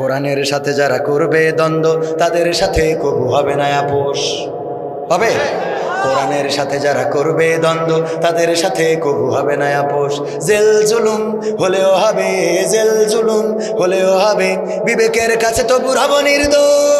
কোরআনের সাথে যারা করবে দ্বন্দ্ব, তাদের সাথে কবু হবে না আপোষ। হবে? কোরআনের সাথে যারা করবে দ্বন্দ্ব, তাদের সাথে কবু হবে না আপোষ। জেল জুলুম হলেও হবে, জেল জুলুম হলেও হবে। বিবেকের কাছে তবু বুড়াবো নির্দোষ।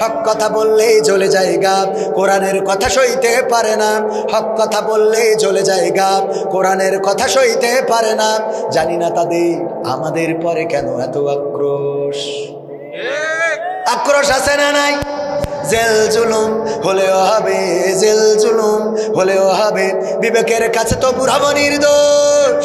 হক কথা বললেই চলে যায় গাপ কোরআনের কথা সইতে পারে না। হক কথা বললেই চলে যায় গাপ কোরআনের কথা সইতে পারে না। জানি না তাদের আমাদের পরে কেন এত আক্রোশ। আক্রোশ আছে না নাই? জেল জুলুম হলেও হবে, জেল জুলুম হলেও হবে। বিবেকের কাছে তো বুড়াবো নির্দোষ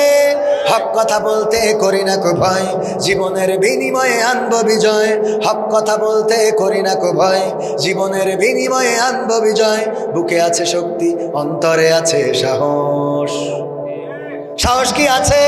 হক কথা বলতে করি না কো ভয়, জীবনের বিনিময়ে আনব বিজয়। হক কথা বলতে করি না কো ভয়, জীবনের বিনিময়ে আনব বিজয়। বুকে আছে শক্তি, অন্তরে আছে সাহস। সাহস কি আছে?